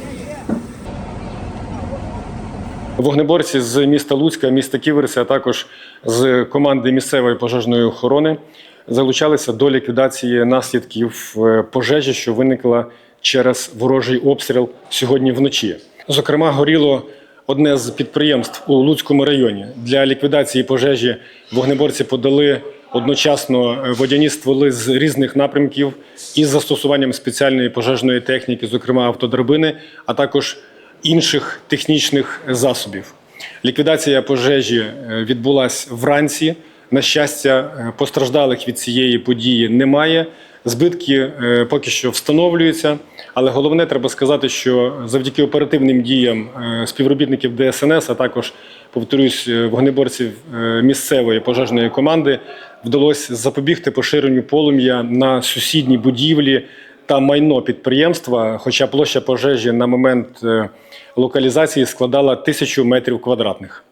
Yeah, yeah. Вогнеборці з міста Луцька, міста Ківерси, а також з команди місцевої пожежної охорони залучалися до ліквідації наслідків е, пожежі, що виникла через ворожий обстріл сьогодні вночі. Зокрема, горіло одне з підприємств у Луцькому районі. Для ліквідації пожежі вогнеборці подали одночасно е, водяні стволи з різних напрямків із застосуванням спеціальної пожежної техніки, зокрема автодрабини, а також інших технічних засобів. Ліквідація пожежі е, відбулась вранці. На щастя, е, постраждалих від цієї події немає. Збитки е, поки що встановлюються, але головне треба сказати, що завдяки оперативним діям співробітників ДСНС, а також повторюсь, вогнеборців місцевої пожежної команди, вдалося запобігти поширенню полум'я на сусідній будівлі та майно підприємства, хоча площа пожежі на момент е, локалізації складала тисячу метрів квадратних.